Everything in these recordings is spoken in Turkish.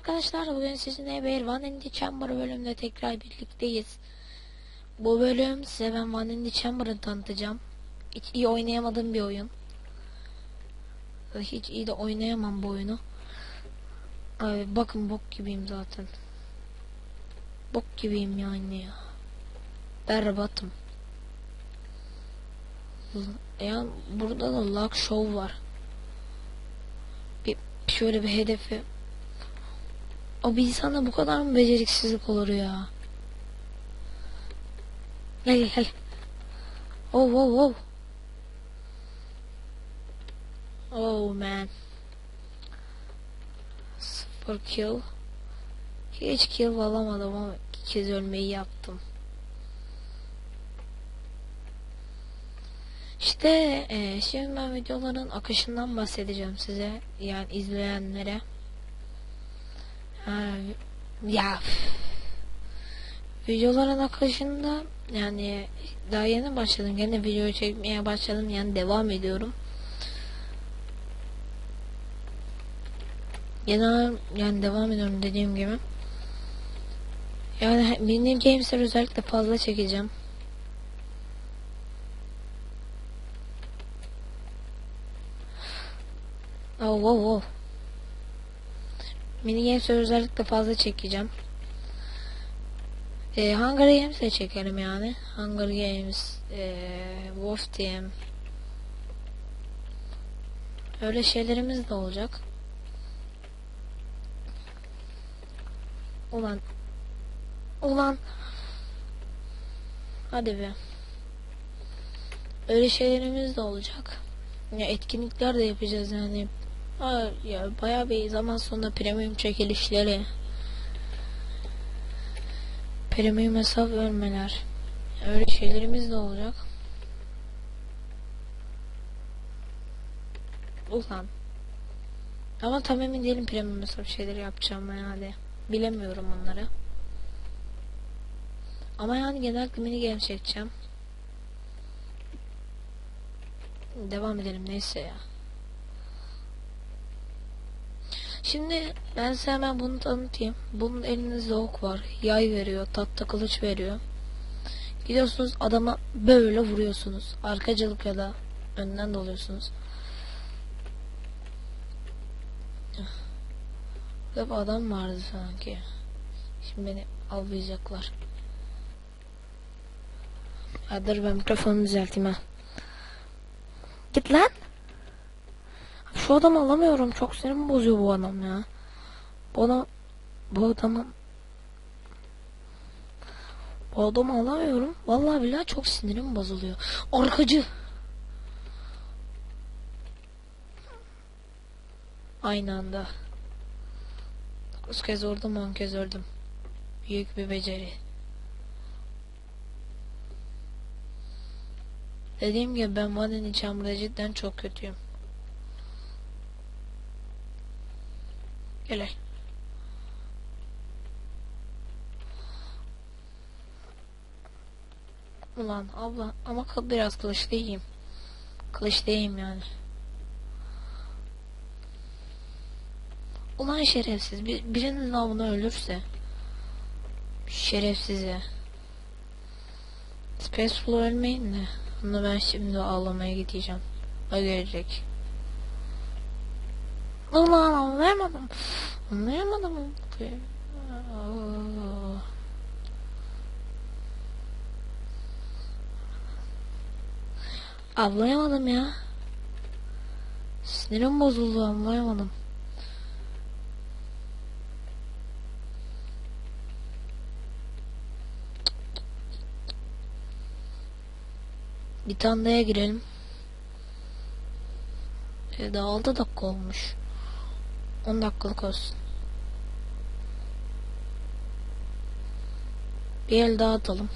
arkadaşlar bugün sizinle bir One in the Chamber bölümünde tekrar birlikteyiz. Bu bölüm size ben One in the Chamber'ı tanıtacağım. Hiç iyi oynayamadığım bir oyun. Hiç iyi de oynayamam bu oyunu. Abi bakın bok gibiyim zaten. Bok gibiyim yani ya. Berbatım. Ya burada da lag show var. Bir şöyle bir hedefi o bir insanda bu kadar mı beceriksizlik olur ya? Gel gel. Oh oh oh. Oh man. Sıfır kill. Hiç kill alamadım ama iki kez ölmeyi yaptım. İşte e, şimdi ben videoların akışından bahsedeceğim size. Yani izleyenlere. Ha, ya videoların akışında yani daha yeni başladım gene video çekmeye başladım yani devam ediyorum. Genel yani devam ediyorum dediğim gibi. Yani benim games'ler özellikle fazla çekeceğim. Oh, oh, oh. Mini games özellikle fazla çekeceğim. Ee, Hunger Games de çekerim yani. Hunger Games, ee, Wolf Team. Öyle şeylerimiz de olacak. Ulan. Ulan. Hadi be. Öyle şeylerimiz de olacak. Ya etkinlikler de yapacağız yani. Ha, ya bayağı bir zaman sonra premium çekilişleri premium hesap vermeler öyle şeylerimiz de olacak. Ulan. Ama tam emin değilim premium hesap şeyleri yapacağım herhalde bilemiyorum onları. Ama yani genellikle mini game çekeceğim. Devam edelim neyse ya Şimdi ben size hemen bunu tanıtayım. Bunun elinizde ok var. Yay veriyor. Tahta kılıç veriyor. Gidiyorsunuz adama böyle vuruyorsunuz. Arkacılık ya da önden doluyorsunuz. Bir adam vardı sanki. Şimdi beni avlayacaklar. Ya dur ben mikrofonu düzelteyim ha. Git lan. Şu adamı alamıyorum. Çok sinirim bozuyor bu adam ya. Bu adam bu adamı bu adamı alamıyorum. Vallahi billahi çok sinirim bozuluyor. Arkacı. Aynı anda. 9 kez vurdum 10 kez öldüm. Büyük bir beceri. Dediğim gibi ben Van'ın içamda cidden çok kötüyüm. Gel. Ulan abla ama biraz kılıç değilim. Kılıç değilim yani. Ulan şerefsiz bir, birinin avını ölürse şerefsize Spaceful ölmeyin de onu ben şimdi ağlamaya gideceğim. O gelecek. Ulan anlayamadım. Anlayamadım. Anlayamadım ya. Sinirim bozuldu anlayamadım. Bir tane girelim. E, daha 6 dakika olmuş. 10 dakikalık olsun. Bir el daha atalım.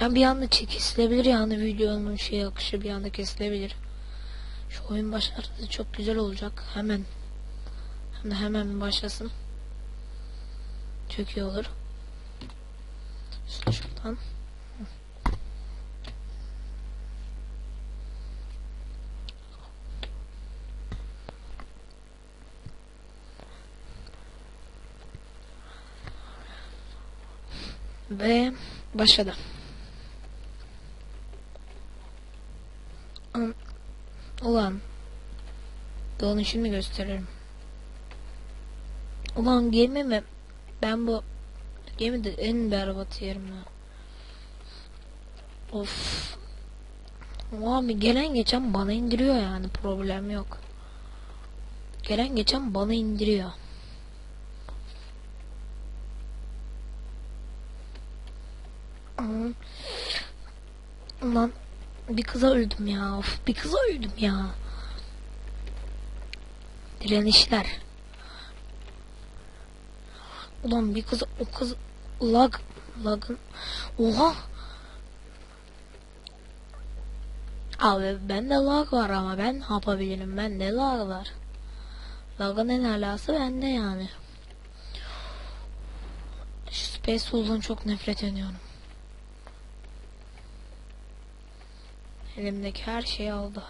Yani bir anda kesilebilir yani videonun şey akışı bir anda kesilebilir. Şu oyun başlarsa çok güzel olacak. Hemen. Hem de hemen başlasın. Çok iyi olur. Şuradan. Ve başladı. An- Ulan. Doğan'ı şimdi gösteririm. Ulan gemi mi? Ben bu gemide en berbat yerim ya. Of. Abi gelen geçen bana indiriyor yani problem yok. Gelen geçen bana indiriyor. Aman. Ulan bir kıza öldüm ya. Of, bir kıza öldüm ya. Direnişler. Ulan bir kız o kız lag lagın oha Abi bende lag var ama ben yapabilirim bende lag var Lagın en alası bende yani Şu Space Soul'dan çok nefret ediyorum Elimdeki her şeyi aldı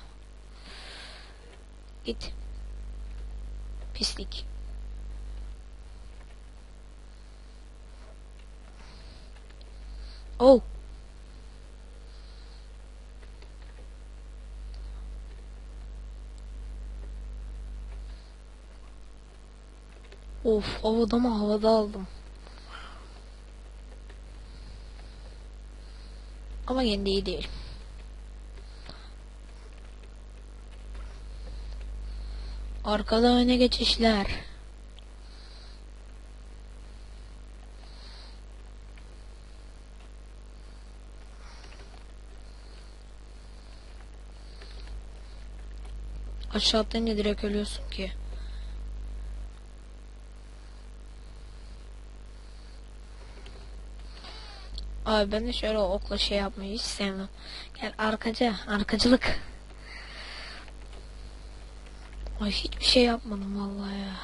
Git Pislik Oh. Of havada mı havada aldım. Ama yine de iyi değil. Arkada öne geçişler. Aşağı atlayınca direkt ölüyorsun ki. Abi ben de şöyle okla şey yapmayı hiç sevmem. Gel arkacı, arkacılık. Ay hiçbir şey yapmadım vallahi ya.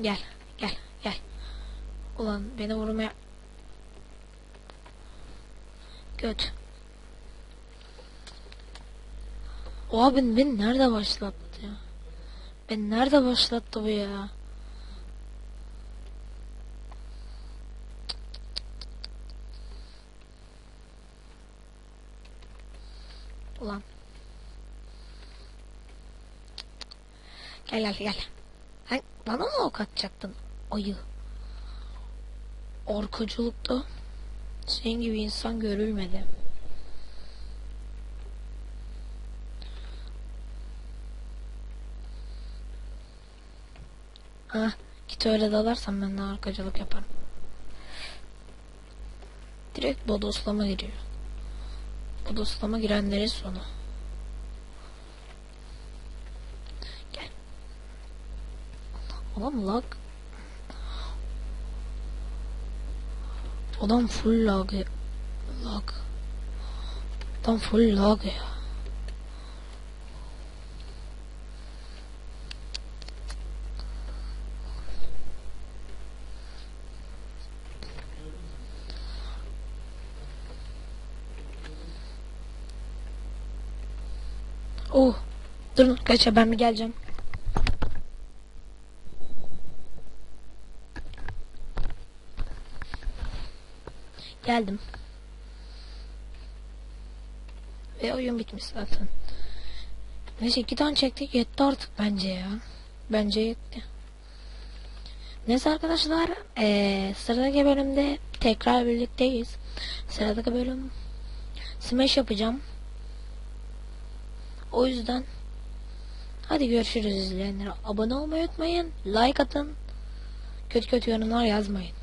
Gel, gel, gel. Ulan beni vurmaya... Göt. O abi beni nerede başlattı ya? Ben nerede başlattı bu ya? Ulan. Gel gel. Sen bana mı ok atacaktın ayı? Arkacılıkta senin gibi insan görülmedi. Ha, git öyle dalarsan ben de arkacılık yaparım. Direkt bodoslama giriyor. Bodoslama girenlerin sonu. Gel. Adam lag. Adam full lag. Lag. Adam full lag ya. Oh. Durun kaça ben bir geleceğim. Geldim. Ve oyun bitmiş zaten. Neyse iki tane çektik yetti artık bence ya. Bence yetti. Neyse arkadaşlar eee sıradaki bölümde tekrar birlikteyiz. Sıradaki bölüm Smash yapacağım. O yüzden hadi görüşürüz izleyenler. Abone olmayı unutmayın. Like atın. Kötü kötü yorumlar yazmayın.